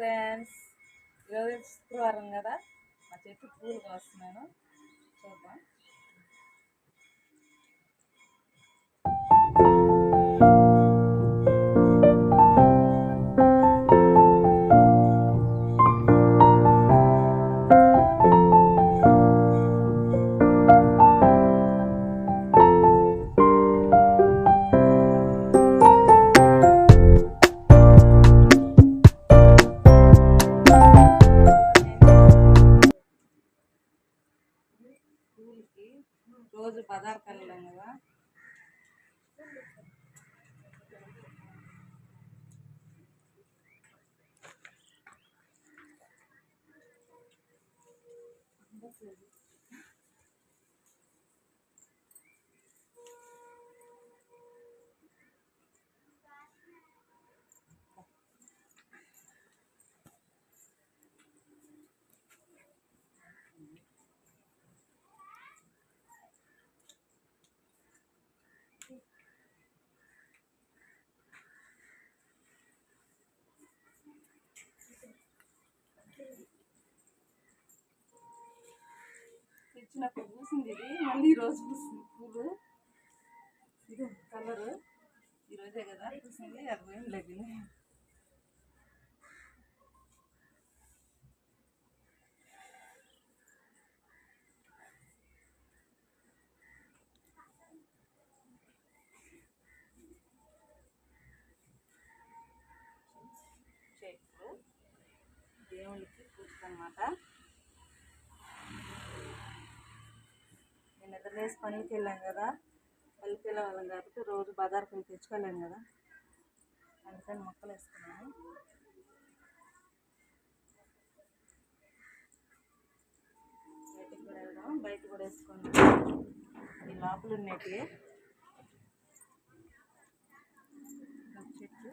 Friends ఈరోజు శుక్రవారం కదా. మా చెట్టు పూలు కోస్తున్నాను. చూద్దాం. రోజు బజార్కి వెళ్ళలేం కదా తెచ్చినప్పుడు పూసింది ఇది. మళ్ళీ ఈరోజు పూసింది పూలు. ఇది కలరు. ఈరోజే కదా పూసింది అరవై లేదు చెట్లు. దేవుళ్ళకి పూజకన్నమాట నేను నిద్రలేసి పనికి వెళ్ళాం కదా. పనికి వెళ్ళే కాబట్టి రోజు బజార్కి వెళ్ళి తెచ్చుకోలేం కదా. అందుకని మొక్కలు వేసుకున్నాను బయటకు కూడా వెళ్దాం. బయట కూడా వేసుకోండి ఈ లోపల ఉన్నట్టు చెట్టు.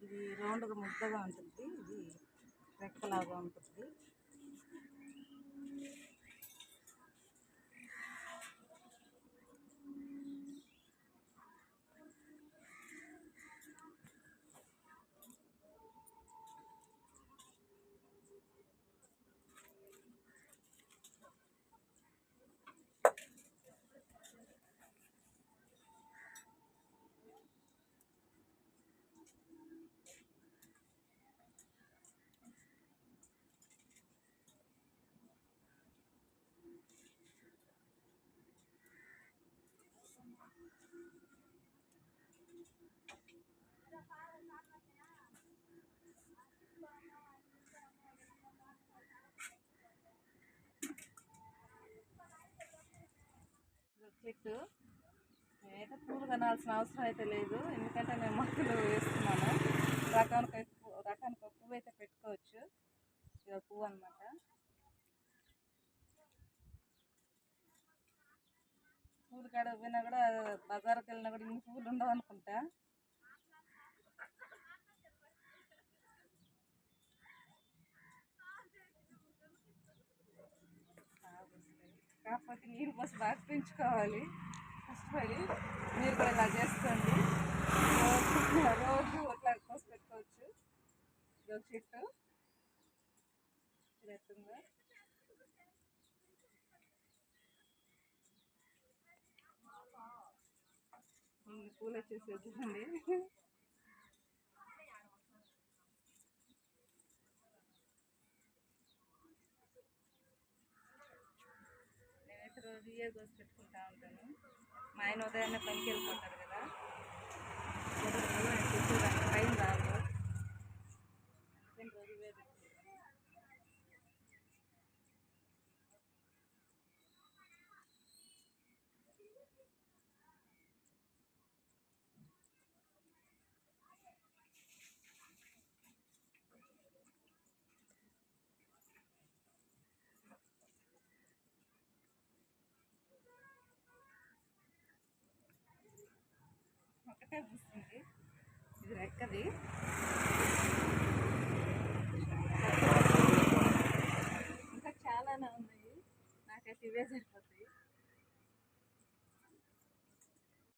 ఇది రౌండ్గా ముద్దగా ఉంటుంది. ఇది రెక్కలాగా ఉంటుంది. చెట్టు అయితే పూలు కనాల్సిన అవసరం అయితే లేదు. ఎందుకంటే నేను మొక్కలు వేస్తున్నాను. రకానికి ఒక పువ్వు అయితే పెట్టుకోవచ్చు ఇది ఒక పువ్వు అనమాట పూలు కాడ పోయినా కూడా బజార్కి వెళ్ళినా కూడా ఇన్ని పువ్వులు ఉండవు అనుకుంటా. కాకపోతే నీరు పోసి బాగా పెంచుకోవాలి. కష్టపడి మీరు కూడా ఇలా చేసుకోండి రోజు రోజు అట్లా కోసి పెట్టుకోవచ్చు. ఇదొక చెట్టు. ఇది ఎట్టుందో ఇన్ని పూలు వచ్చేసి చూడండి నేనైతే రోజు ఇయే కోసి పెట్టుకుంటా ఉంటాను. మా ఆయన ఉదయాన్నే పనికి వెళ్ళిపోతారు కదా. একা বুঝছি রেখা দিই